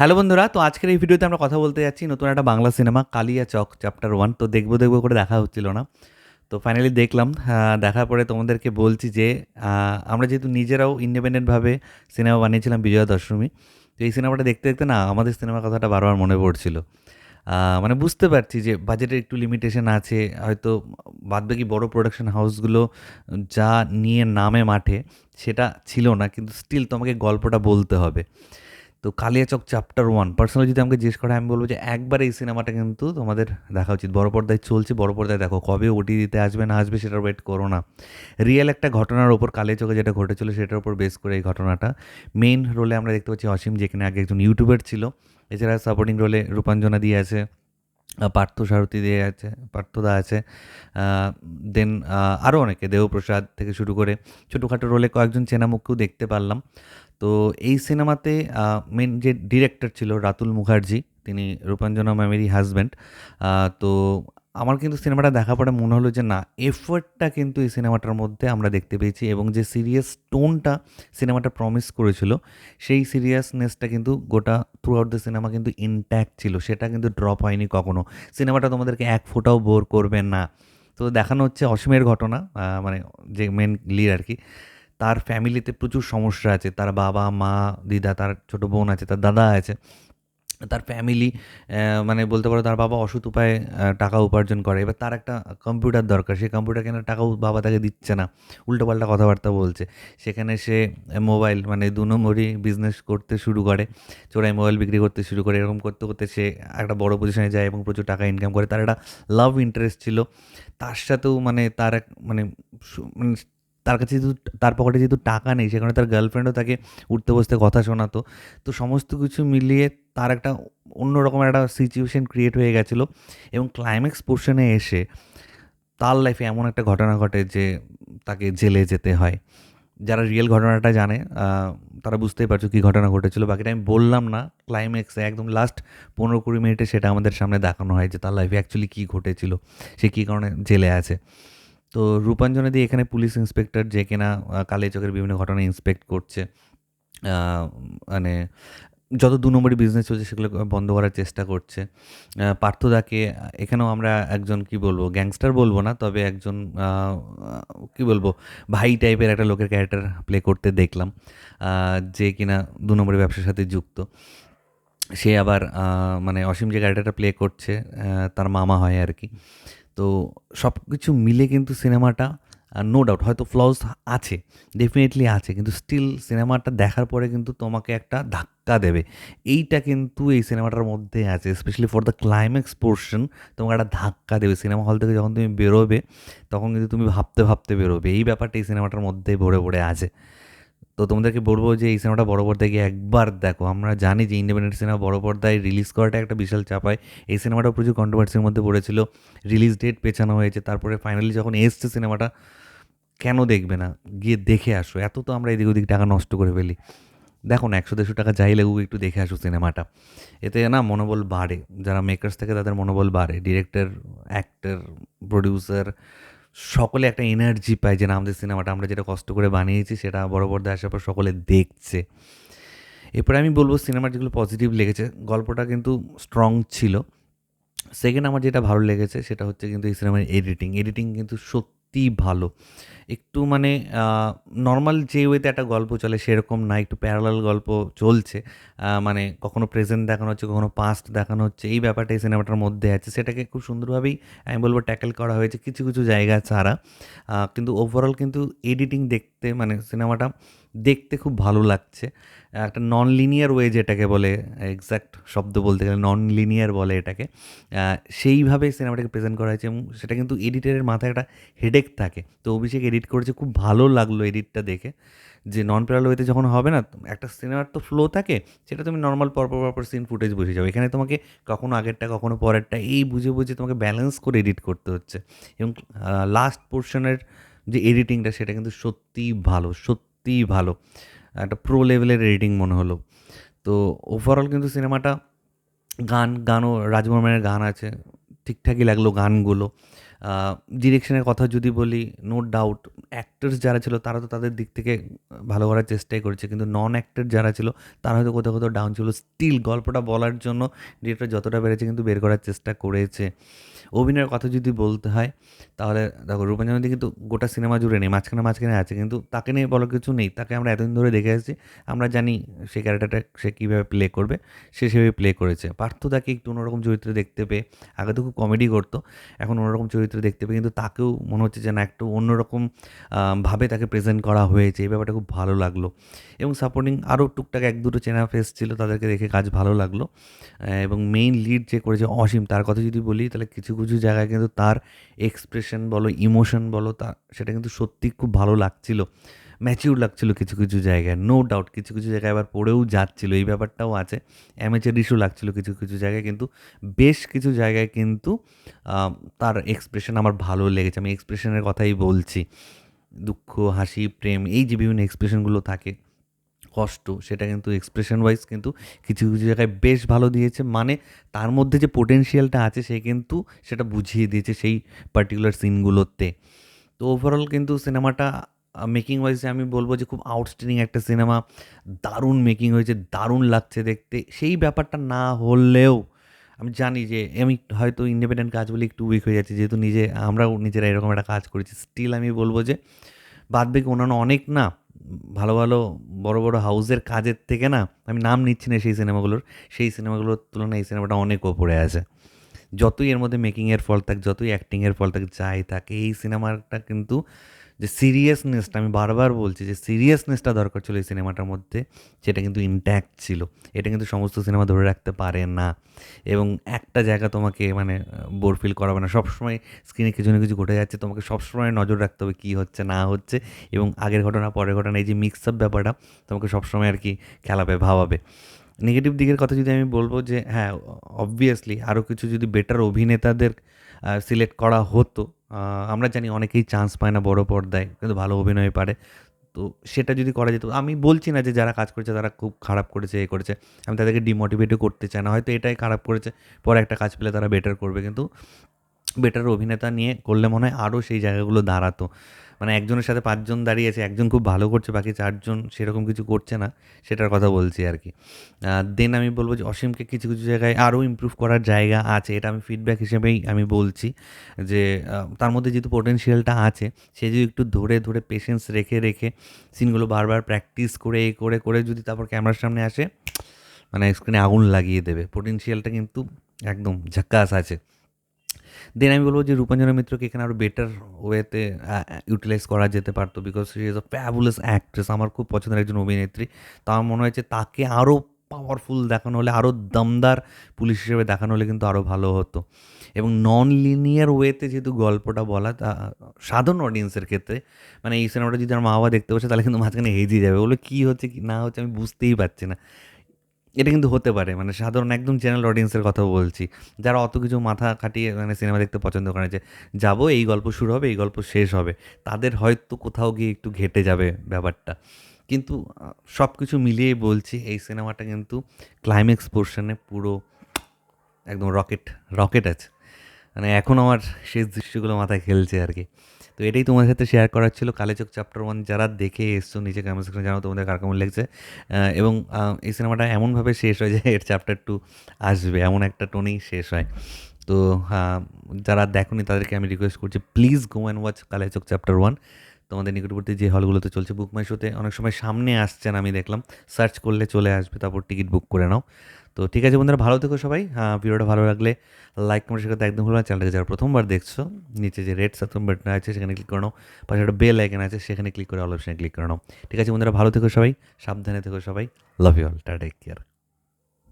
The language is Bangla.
হ্যালো বন্ধুরা, তো আজকের এই ভিডিওতে আমরা কথা বলতে যাচ্ছি নতুন একটা Bangla cinema, Kaliachak chapter one তো দেখব দেখব করে দেখা হচ্ছিল না। তো ফাইনালি দেখলাম দেখার পরে তোমাদেরকে বলছি যে আমরা যেহেতু নিজেরাও ইন্ডিপেন্ডেন্টভাবে সিনেমা বানিয়েছিলাম বিজয়া দশমী, তো এই সিনেমাটা দেখতে দেখতে না আমাদের সিনেমার কথাটা বারবার মনে পড়ছিল। মানে বুঝতে পারছি যে বাজেটের একটু লিমিটেশন আছে, হয়তো বাদবাকি বড় প্রোডাকশন হাউসগুলো যা নিয়ে নামে মাঠে সেটা ছিল না, কিন্তু স্টিল তোমাকে গল্পটা বলতে হবে। তো কালিয়াচক চ্যাপ্টার ওয়ান পার্সোনালি যদি আমাকে জিজ্ঞেস করে, আমি বলব যে একবার এই সিনেমাটা কিন্তু তোমাদের দেখা উচিত। বড় পর্দায় চলছে, বড় পর্দায় দেখো, কবে ওটি দিতে আসবে, না আসবে সেটার ওয়েট করো না। রিয়েল একটা ঘটনার ওপর কালিয়াচকে যেটা ঘটেছিল, সেটার উপর বেস করে এই ঘটনাটা। মেইন রোলে আমরা দেখতে পাচ্ছি অসীম, যেখানে আগে একজন ইউটিউবার ছিল। এছাড়া সাপোর্টিং রোলে রূপাঞ্জনা দিয়ে আছে। পার্থ সারথী দিয়ে আছে পার্থদা আছে দেন আরও অনেকে, দেবপ্রসাদ থেকে শুরু করে ছোটোখাটো রোলে কয়েকজন চেনা মুখকেও দেখতে পারলাম। তো এই সিনেমাতে মেন যে ডিরেক্টর ছিল রাতুল মুখার্জি, তিনি রূপাঞ্জনা ম্যামেরই হাজব্যান্ড তো আমার কিন্তু সিনেমাটা দেখা পরে মনে হলো যে না, এফোর্টটা কিন্তু এই সিনেমাটার মধ্যে আমরা দেখতে পেয়েছি এবং যে সিরিয়াস টোনটা সিনেমাটা প্রমিস করেছিল, সেই সিরিয়াসনেসটা কিন্তু গোটা থ্রু আউট দ্য সিনেমা কিন্তু ইনট্যাক্ট ছিল, সেটা কিন্তু ড্রপ হয়নি কখনো। সিনেমাটা তোমাদেরকে এক ফোটাও বোর করবে না। তো দেখানো হচ্ছে অসীমের ঘটনা মানে যে মেন লিড আর কি, তার ফ্যামিলিতে প্রচুর সমস্যা আছে, তার বাবা, মা, দিদা, তার ছোট বোন আছে, তার দাদা আছে। তার ফ্যামিলি মানে বলতে পারো তার বাবা অসৎ উপায়ে টাকা উপার্জন করে। এবার তার একটা কম্পিউটার দরকার। সেই কম্পিউটার কেনার টাকাও বাবা তাকে দিচ্ছে না। উল্টোপাল্টা কথাবার্তা বলছে। সেখানে সে মোবাইল মানে দু নম্বরই বিজনেস করতে শুরু করে। চোরাই মোবাইল বিক্রি করতে শুরু করে। এরকম করতে করতে সে একটা বড় পজিশনে যায় এবং প্রচুর টাকা ইনকাম করে। তার একটা লাভ ইন্টারেস্ট ছিল। তার সাথেও মানে তার এক মানে মানে তার কাছে যেহেতু, তার পকেটে যেহেতু টাকা নেই, সেখানে তার গার্লফ্রেন্ডও তাকে উঠতে বসতে কথা শোনাতো। তো সমস্ত কিছু মিলিয়ে তার একটা অন্যরকম একটা সিচুয়েশন ক্রিয়েট হয়ে গেছিল এবং ক্লাইম্যাক্স পোর্শনে এসে তার লাইফে এমন একটা ঘটনা ঘটে যে তাকে জেলে যেতে হয়। যারা রিয়েল ঘটনাটা জানে তারা বুঝতেই পারছ কী ঘটনা ঘটেছিল। বাকিটা আমি বললাম না ক্লাইম্যাক্সে একদম লাস্ট পনেরো কুড়ি মিনিটে সেটা আমাদের সামনে দেখানো হয় যে তার লাইফে অ্যাকচুয়ালি কী ঘটেছিল, সে কী কারণে জেলে আছে। তো রূপাঞ্জনা দিয়ে এখানে পুলিশ ইন্সপেক্টর যে কিনা কালিয়াচকের বিভিন্ন ঘটনা ইন্সপেক্ট করছে। মানে যত দু নম্বরই বিজনেস চলছে সেগুলো বন্ধ করার চেষ্টা করছে। পার্থদাকে এখানেও আমরা একজন কি বলব গ্যাংস্টার বলব না, তবে একজন কি বলব, ভাই টাইপের একটা লোকের ক্যারেক্টার প্লে করতে দেখলাম যে কিনা দু নম্বরের ব্যবসার সাথে যুক্ত। সে আবার মানে অসীম যে ক্যারেক্টারটা প্লে করছে তার মামা হয় আর কি। তো সব কিছু মিলে কিন্তু সিনেমাটা নো ডাউট হয়তো ফ্লস আছে ডেফিনেটলি আছে, কিন্তু স্টিল সিনেমাটা দেখার পরে কিন্তু তোমাকে একটা ধাক্কা দেবে। এইটা কিন্তু এই সিনেমাটার মধ্যে আছে specially for the climax portion তোমাকে একটা ধাক্কা দেবে। সিনেমা হল থেকে যখন তুমি বেরোবে, তখন কিন্তু তুমি ভাবতে ভাবতে বেরোবে। এই ব্যাপারটা এই সিনেমাটার মধ্যেই ভরে ভরে আছে। তো তোমাদেরকে বলব যে, এই সিনেমাটা বড় পর্দায় গিয়ে একবার দেখো। আমরা জানি যে ইন্ডিপেন্ডেন্ট সিনেমা বড় পর্দায় রিলিজ করাটা একটা বিশাল চাপায় এই সিনেমাটা প্রচুর কন্ট্রোভার্সির মধ্যে পড়েছিল। রিলিজ ডেট পেছানো হয়েছে। তারপরে ফাইনালি যখন এসছে সিনেমাটা কেন দেখবে না? গিয়ে দেখে আসো। এত তো আমরা এদিক ওদিক টাকা নষ্ট করে ফেলি। দেখো না, একশো দেড়শো টাকা যাই লাগুক, একটু দেখে আসো সিনেমাটা এতে না মনোবল বাড়ে। যারা মেকার্স থেকে তাদের মনোবল বাড়ে। ডিরেক্টর অ্যাক্টর প্রডিউসার সকলে একটা এনার্জি পায় যে না, আমাদের সিনেমাটা আমরা যেটা কষ্ট করে বানিয়েছি, সেটা বড় পর্দায় আসার পর সকলে দেখছে। এরপরে আমি বলব সিনেমার যেগুলো পজিটিভ লেগেছে, গল্পটা কিন্তু স্ট্রং ছিল। সেকেন্ড আমার যেটা ভালো লেগেছে, সেটা হচ্ছে কিন্তু এই সিনেমার এডিটিং এডিটিং কিন্তু সত্যি ভালো। একটু মানে নর্মাল যে ওয়েতে একটা গল্প চলে সেরকম না, একটু প্যারালাল গল্প চলছে। মানে কখনো প্রেজেন্ট দেখানো হচ্ছে, কখনো পাস্ট দেখানো হচ্ছে, এই ব্যাপারটা এই সিনেমাটার মধ্যে আছে। সেটাকে খুব সুন্দরভাবেই আমি বলব ট্যাকেল করা হয়েছে কিছু কিছু জায়গা ছাড়া। কিন্তু ওভারঅল কিন্তু এডিটিং দেখতে মানে সিনেমাটা দেখতে খুব ভালো লাগছে। একটা নন লিনিয়ার ওয়ে যেটাকে বলে এক্স্যাক্ট শব্দ বলতে গেলে নন লিনিয়ার বলে এটাকে। সেইভাবে সিনেমাটাকে প্রেজেন্ট করা হয়েছে এবং সেটা কিন্তু এডিটারের মাথায় একটা হেডেক থাকে। তো অভিষেক এডিট করেছে, খুব ভালো লাগল এডিটটা দেখে। যে নন প্যারাল ওয়েতে যখন হবে না, একটা সিনেমার তো ফ্লো থাকে, সেটা তুমি নর্মাল পরপর পরপর সিন ফুটেজ বুঝে যাও। এখানে তোমাকে কখনো আগেরটা, কখনো পরেরটা, এই বুঝে বুঝে তোমাকে ব্যালেন্স করে এডিট করতে হচ্ছে। এবং লাস্ট পোর্শনের যে এডিটিংটা সেটা কিন্তু সত্যিই ভালো সত্যিই ভালো। একটা প্রো লেভেলের রেডিং মনে হলো। তো ওভারঅল কিন্তু সিনেমাটা গান, গানও রাজবর্মানের গান আছে, ঠিকঠাকই লাগল গানগুলো। ডিরেকশনের কথা যদি বলি নো ডাউট অ্যাক্টার্স যারা ছিল, তারা তো তাদের দিক থেকে ভালো করার চেষ্টাই করেছে। কিন্তু নন অ্যাক্টার যারা ছিল, তারা হয়তো কোথাও কোথাও ডাউন ছিল। স্টিল গল্পটা বলার জন্য ডিরেক্টর যতটা পেরেছে, কিন্তু বের করার চেষ্টা করেছে। অভিনয়ের কথা যদি বলতে হয়, তাহলে দেখো রূপাঞ্জনদী কিন্তু গোটা সিনেমা জুড়ে নেই, মাঝখানে মাঝখানে আছে। কিন্তু তাকে নিয়ে বলার কিছু নেই। তাকে আমরা এতদিন ধরে দেখে আসছি। আমরা জানি সেই ক্যারেক্টারটা সে কীভাবে প্লে করবে, সে সেভাবে প্লে করেছে। পার্থ তাকে একটু অন্যরকম চরিত্রে দেখতে পেয়ে, আগে তো খুব কমেডি করতো, এখন অন্যরকম চরিত্রে দেখতে পাই, কিন্তু তাকেও মনে হচ্ছে যেন একটু অন্যরকম ভাবে তাকে প্রেজেন্ট করা হয়েছে। এই ব্যাপারটা খুব ভালো লাগল। এবং সাপোর্টিং আরও টুকটাক এক দুটো চেনা ফেস ছিল, তাদেরকে দেখে কাজ ভালো লাগল। এবং মেইন লিড যে করেছে অসীম, তার কথা যদি বলি, তাহলে কিছু কিছু জায়গায় কিন্তু তার এক্সপ্রেশন বলো ইমোশন বলো, তা, সেটা কিন্তু সত্যি খুব ভালো লাগছিল। ম্যাচিউর লাগছিল কিছু কিছু জায়গায় নো ডাউট কিছু কিছু জায়গায় আবার পড়েও যাচ্ছিল, এই ব্যাপারটাও আছে। অ্যামেচারিশও লাগছিল কিছু কিছু জায়গায়, কিন্তু বেশ কিছু জায়গায় কিন্তু তার এক্সপ্রেশন আমার ভালো লেগেছে। আমি এক্সপ্রেশনের কথাই বলছি। দুঃখ, হাসি, প্রেম, এই যে বিভিন্ন এক্সপ্রেশনগুলো থাকে, কষ্ট, সেটা কিন্তু এক্সপ্রেশন ওয়াইজ কিন্তু কিছু কিছু জায়গায় বেশ ভালো দিয়েছে। মানে তার মধ্যে যে পোটেনশিয়ালটা আছে, সে কিন্তু সেটা বুঝিয়ে দিয়েছে সেই পার্টিকুলার সিনগুলোতে তো ওভারঅল কিন্তু সিনেমাটা মেকিং ওয়াইজে আমি বলব যে খুব আউটস্ট্যান্ডিং একটা সিনেমা দারুণ মেকিং হয়েছে, দারুণ লাগছে দেখতে। সেই ব্যাপারটা না হলেও আমি জানি যে আমি হয়তো ইন্ডিপেন্ডেন্ট কাজ বলে একটু উইক হয়ে যাচ্ছে, যেহেতু নিজে, আমরাও নিজেরা এরকম একটা কাজ করেছি। স্টিল আমি বলব যে বাদ বাকি অন্যান্য অনেক না, ভালো ভালো বড় বড় হাউসের কাজের থেকে না, আমি নাম নিচ্ছি না সেই সিনেমাগুলোর সেই সিনেমাগুলোর তুলনায় এই সিনেমাটা অনেক ওপরে আছে। যতই এর মধ্যে মেকিংয়ের ফল থাক, যতই অ্যাক্টিংয়ের ফল থাক, যাই থাকে, এই সিনেমাটা কিন্তু যে সিরিয়াসনেসটা আমি বারবার বলছি, যে সিরিয়াসনেসটা দরকার ছিল এই সিনেমাটার মধ্যে, সেটা কিন্তু ইনট্যাক্ট ছিল। এটা কিন্তু সমস্ত সিনেমা ধরে রাখতে পারে না। এবং একটা জায়গা তোমাকে মানে বোর ফিল করাবে না। সবসময় স্ক্রিনে কিছু না কিছু ঘটে যাচ্ছে, তোমাকে সবসময় নজর রাখতে হবে কী হচ্ছে, না হচ্ছে। এবং আগের ঘটনা, পরের ঘটনা, এই যে মিক্স আপ ব্যাপারটা, তোমাকে সবসময় আর কি খেলাবে, ভাবাবে। নেগেটিভ দিকের কথা যদি আমি বলব যে হ্যাঁ অবভিয়াসলি আরও কিছু যদি বেটার অভিনেতাদের সিলেক্ট করা হতো আমরা জানি অনেকেই চান্স পায় না বড় পর্দায়, কিন্তু ভালো অভিনয় পারে। তো সেটা যদি করা যেত, আমি বলছি না যে যারা কাজ করেছে তারা খুব খারাপ করেছে, এ করেছে। আমি তাদেরকে ডিমোটিভেটও করতে চাই না, হয়তো এটাই খারাপ করেছে, পরে একটা কাজ পেলে তারা বেটার করবে। কিন্তু বেটার অভিনেতা নিয়ে করলে মনে হয় আরও সেই জায়গাগুলো দাঁড়াতো। মানে একজনের সাথে পাঁচজন দাঁড়িয়েছে, একজন খুব ভালো করছে, বাকি চারজন সেরকম কিছু করছে না, সেটার কথা বলছি আর কি। দেন আমি বলব যে অসীমকে কিছু কিছু জায়গায় আরও ইম্প্রুভ করার জায়গা আছে, এটা আমি ফিডব্যাক হিসেবেই আমি বলছি যে তার মধ্যে যেহেতু পোটেনশিয়ালটা আছে, সে যদি একটু ধরে ধরে পেশেন্স রেখে রেখে সিনগুলো বারবার প্র্যাকটিস করে এই করে করে যদি তারপর ক্যামেরার সামনে আসে মানে স্ক্রিনে আগুন লাগিয়ে দেবে। পোটেনশিয়ালটা কিন্তু একদম ঝাক্কাস আছে। দেন আমি বলব যে রূপাঞ্জনা মিত্রকে এখানে আরও বেটার ওয়েতে ইউটিলাইজ করা যেতে পারতো because she is a fabulous actress আমার খুব পছন্দের একজন অভিনেত্রী। তা আমার মনে হয়েছে তাকে আরও পাওয়ারফুল দেখানো হলে আরও দমদার পুলিশ হিসেবে দেখানো হলে কিন্তু আরও ভালো হতো। এবং নন লিনিয়ার ওয়েতে যেহেতু গল্পটা বলা, তা, সাধারণ অডিয়েন্সের ক্ষেত্রে মানে এই সিনেমাটা যদি আমার মা বাবা দেখতে বসে, তাহলে কিন্তু মাঝখানে হেজিয়ে যাবে। বলে কী হচ্ছে? কি না হচ্ছে? আমি বুঝতেই পারছি না। এটা কিন্তু হতে পারে। মানে সাধারণ একদম চ্যানেল অডিয়েন্সের কথা বলছি। যারা অত কিছু মাথা খাটিয়ে মানে সিনেমা দেখতে পছন্দ করে যে, যাব, এই গল্প শুরু হবে, এই গল্প শেষ হবে। তাদের হয়তো কোথাও গিয়ে একটু ঘেটে যাবে ব্যাপারটা। কিন্তু সব কিছু মিলিয়ে বলছি, এই সিনেমাটা কিন্তু ক্লাইম্যাক্স পোর্শনে পুরো একদম রকেট রকেট আছে। মানে এখন আমার শেষ দৃশ্যগুলো মাথায় খেলছে আর কি। তো এটাই তোমার সাথে শেয়ার করার ছিল। কালেচক চ্যাপ্টার ওয়ান যারা দেখে এসছো নিচে কমেন্ট সেকশনে জানাও, তোমাদের কার কেমন লেগেছে। এবং এই সিনেমাটা এমনভাবে শেষ হয় যে এর চ্যাপ্টার টু আসবে, এমন একটা টোনেই শেষ হয়। তো যারা দেখোনি তাদেরকে আমি রিকোয়েস্ট করছি please go and watch Kaliachak chapter one তোমাদের নিকটবর্তী যে হলগুলোতে চলছে বুক মাই শোতে অনেক সময় সামনে আসছেন আমি দেখলাম। সার্চ করলে চলে আসবে, তারপর টিকিট বুক করে নাও। তো ঠিক আছে বন্ধুরা, ভালো থেকো সবাই। হ্যাঁ ভিডিওটা ভালো লাগলে লাইক কমেন্ট শেখাতে একদম ভুলবেন চ্যানেলটাকে যারা প্রথমবার দেখছ, নিচে যে রেড সাবস্ক্রাইব বাটন আছে, সেখানে ক্লিক করে নাও। পাশে একটা বেল আইকন আছে, সেখানে ক্লিক করে অল অপশানে ক্লিক করে নাও। ঠিক আছে বন্ধুরা, ভালো থেকো সবাই, সাবধানে থেকো সবাই। লাভ ইউ অল টা টেক কেয়ার